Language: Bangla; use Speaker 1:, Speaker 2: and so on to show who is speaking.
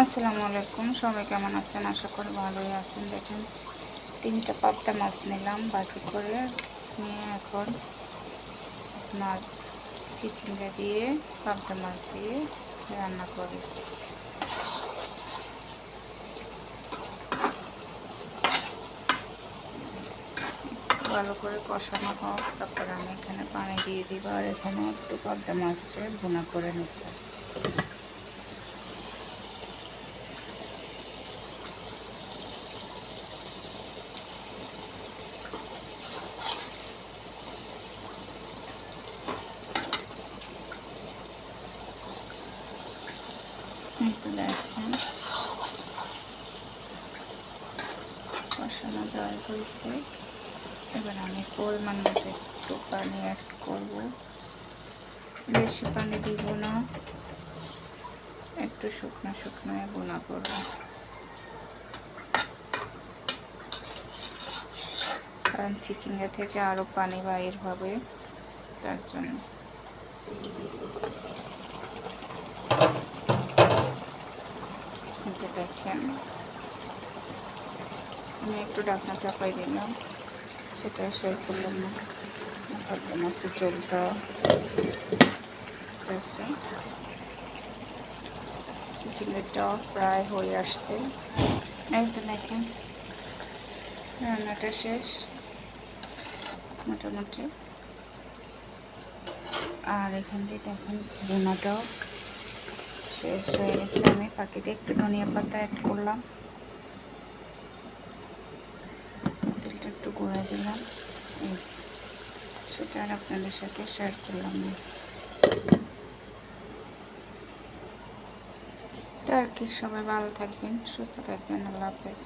Speaker 1: আসসালামু আলাইকুম, সবাই কেমন আছেন? আশা করি ভালোই আছেন। দেখেন, তিনটা পাবদা মাছ নিলাম, বাজি করে নিয়ে এখন আপনার চিচিঙ্গা দিয়ে পাবদা মাছ দিয়ে রান্না করি। ভালো করে কষানো হোক, তারপর আমি এখানে পানি দিয়ে দিব, আর এখানে একটু পাবদা মাছটা ভুনা করে নিতে আসছি। দেখেন কষানো জল হয়েছে এবার আমি পরিমাণ মতো একটু পানি অ্যাড করব বেশি পানি দিব না একটু শুকনো শুকনো বোনা করব কারণ চিচিঙ্গা থেকে আরও পানি বাইর হবে তার জন্য দেখেন। আমি একটু ডাকনা চাপাই দিলাম। সেটা শেয়ার করলাম না। ভাবলাম চোলটা চিচিঙ্গাটা প্রায় হয়ে আসছে। এই তো দেখেন। রান্নাটা শেষ। মোটামুটি। আর এখান দিয়ে দেখেন বোনাটাও শেষ হয়ে গেছে। আমি পাখিতে একটু ধনিয়া পাতা অ্যাড করলাম। তেলটা একটু গুঁড়া দিলাম। এই যে, সেটা আর আপনাদের সাথে শেয়ার করলাম না। তো আর কি, সবাই ভালো থাকবেন, সুস্থ থাকবেন, আল্লাহ হাফেজ।